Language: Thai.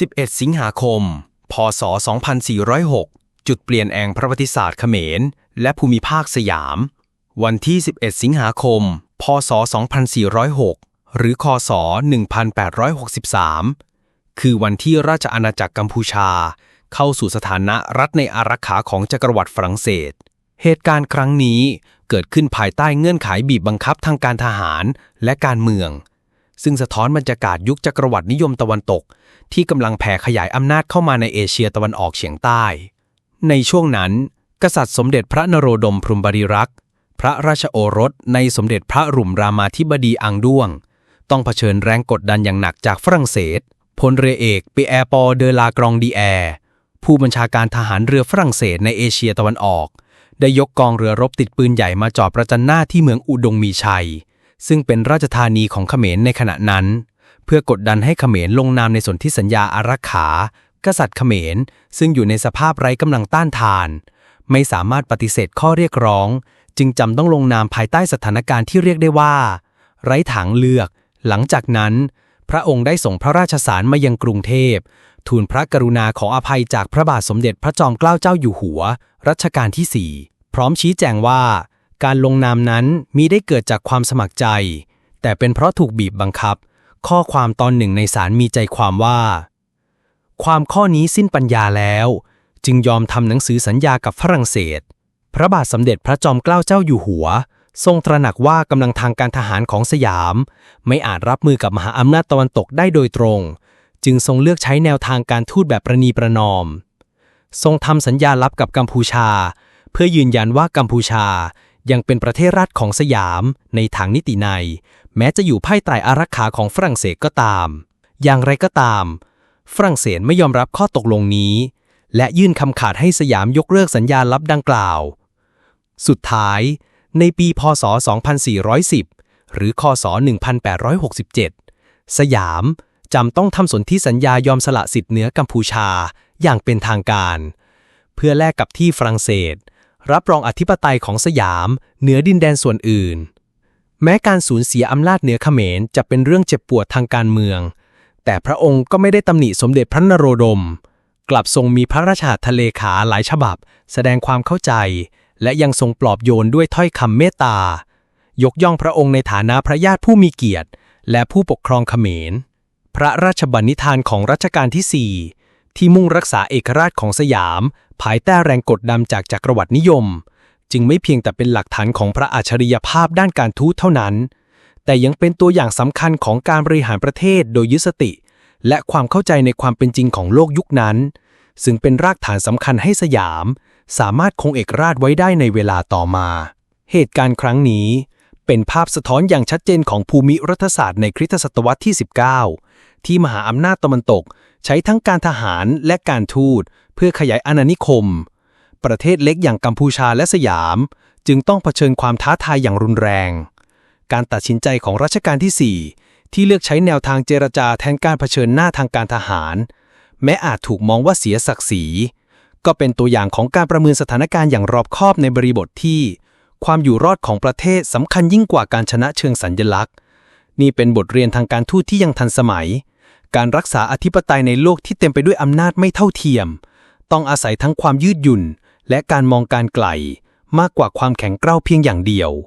11 สิงหาคม พศ 2406 จุดเปลี่ยนแองประวัติศาสตร์เขมร และภูมิภาคสยาม วันที่ 11 สิงหาคม พศ 2406 หรือคศ 1863 คือวันที่ราชอาณาจักรกัมพูชา เข้าสู่สถานะรัฐในอารักขาของจักรวรรดิฝรั่งเศส เหตุการณ์ครั้งนี้เกิดขึ้นภายใต้เงื่อนไขบีบบังคับทางการทหารและการเมือง ซึ่งสะท้อนบรรยากาศยุคจักรวรรดินิยมตะวันตก ที่กำลังแผ่ขยายอำนาจเข้ามาในเอเชียตะวันออกเฉียงใต้ ในช่วงนั้น กษัตริย์สมเด็จพระนโรดมพรมบริรักษ์ พระราชโอรสในสมเด็จพระรุ่มรามาธิบดีอังด้วง ต้องเผชิญแรงกดดันอย่างหนักจากฝรั่งเศสพลเรือเอกปีแอร์ปอเดลากรองดีแอร์ผู้บัญชาการทหารเรือฝรั่งเศสในเอเชียตะวันออก ได้ยกกองเรือรบติดปืนใหญ่มาจอดประจันหน้าที่เมืองอุดงมีชัย ซึ่งเป็นราชธานีของเขมรในขณะนั้น เพื่อกดดันให้เขมรลงนามในสนธิสัญญาอารักขา กษัตริย์เขมร ซึ่งอยู่ในสภาพไร้กำลังต้านทาน ไม่สามารถปฏิเสธข้อเรียกร้อง จึงจำต้องลงนามภายใต้สถานการณ์ที่เรียกได้ว่า ไร้ทางเลือก หลังจากนั้น พระองค์ได้ส่งพระราชสารมายังกรุงเทพทูลพระกรุณาขออภัยจากพระบาทสมเด็จพระจอมเกล้าเจ้าอยู่หัว รัชกาลที่4พร้อมชี้แจงว่า การลงนามนั้นมีได้เกิดจากความสมัครใจ แต่เป็นเพราะถูกบีบบังคับ ข้อความตอนหนึ่งในสารมีใจความว่า ความข้อนี้สิ้นปัญญาแล้ว จึงยอมทำหนังสือสัญญากับฝรั่งเศส พระบาทสมเด็จพระจอมเกล้าเจ้าอยู่หัว ทรงตระหนักว่ากำลังทางการทหารของสยาม ไม่อาจรับมือกับมหาอำนาจตะวันตกได้โดยตรง จึงทรงเลือกใช้แนวทางการทูตแบบประนีประนอม ทรงทำสัญญาลับกับกัมพูชา เพื่อยืนยันว่ากัมพูชา ยังเป็นประเทศรัฐของสยามในทางนิตินแม้จะอยู่ภายใต้อารักขาของฝรั่งเศสก็ตาม อย่างไรก็ตาม ฝรั่งเศสไม่ยอมรับข้อตกลงนี้ และยื่นคำขาดให้สยามยกเลิกสัญญาลับดังกล่าว สุดท้าย ในปีพศ 2410 หรือคศ 1867 สยามจำต้องทำสนธิสัญญายอมสละสิทธิ์เหนือกัมพูชาอย่างเป็นทางการ เพื่อแลกกับที่ฝรั่งเศส รับรองอธิปไตยของสยาม เหนือดินแดนส่วนอื่น แม้การสูญเสียอำนาจเหนือเขมรจะเป็นเรื่องเจ็บปวดทางการเมือง แต่พระองค์ก็ไม่ได้ตำหนิสมเด็จพระนโรดม กลับทรงมีพระราชหัตถเลขาหลายฉบับ แสดงความเข้าใจ และยังทรงปลอบโยนด้วยถ้อยคำเมตตา ยกย่องพระองค์ในฐานะพระญาติผู้มีเกียรติ และผู้ปกครองเขมร พระราชบัณฑิธานของรัชกาลที่4 ที่มุ่งรักษาเอกราชของสยาม ภายใต้แรงกดดันจากจักรวรรดินิยม จึงไม่เพียงแต่เป็นหลักฐานของพระอัจฉริยภาพด้านการทูตเท่านั้น แต่ยังเป็นตัวอย่างสำคัญของการบริหารประเทศโดยยึดสติ และความเข้าใจในความเป็นจริงของโลกยุคนั้น ซึ่งเป็นรากฐานสำคัญให้สยาม สามารถคงเอกราชไว้ได้ในเวลาต่อมา เหตุการณ์ครั้งนี้เป็นภาพสะท้อนอย่างชัดเจนของภูมิรัฐศาสตร์ในคริสตศตวรรษที่ 19 ที่มหาอำนาจตะวันตก ใช้ทั้งการทหารและการทูต เพื่อขยายอาณานิคม ประเทศเล็กอย่างกัมพูชาและสยาม จึงต้องเผชิญความท้าทายอย่างรุนแรง การตัดสินใจของรัชกาลที่ 4 ที่เลือกใช้แนวทางเจรจาแทนการเผชิญหน้าทางการทหาร แม้อาจถูกมองว่าเสียศักดิ์ศรี ก็เป็นตัวอย่างของการประเมินสถานการณ์อย่างรอบคอบในบริบทที่ ความอยู่รอดของประเทศสำคัญยิ่งกว่าการชนะเชิงสัญญลักษณ์นี่เป็นบทเรียนทางการทูตที่ยังทันสมัย การรักษาอธิปไตยในโลกที่เต็มไปด้วยอำนาจไม่เท่าเทียม ต้องอาศัยทั้งความยืดหยุ่น และการมองการไกล มากกว่าความแข็งเกร้าเพียงอย่างเดียว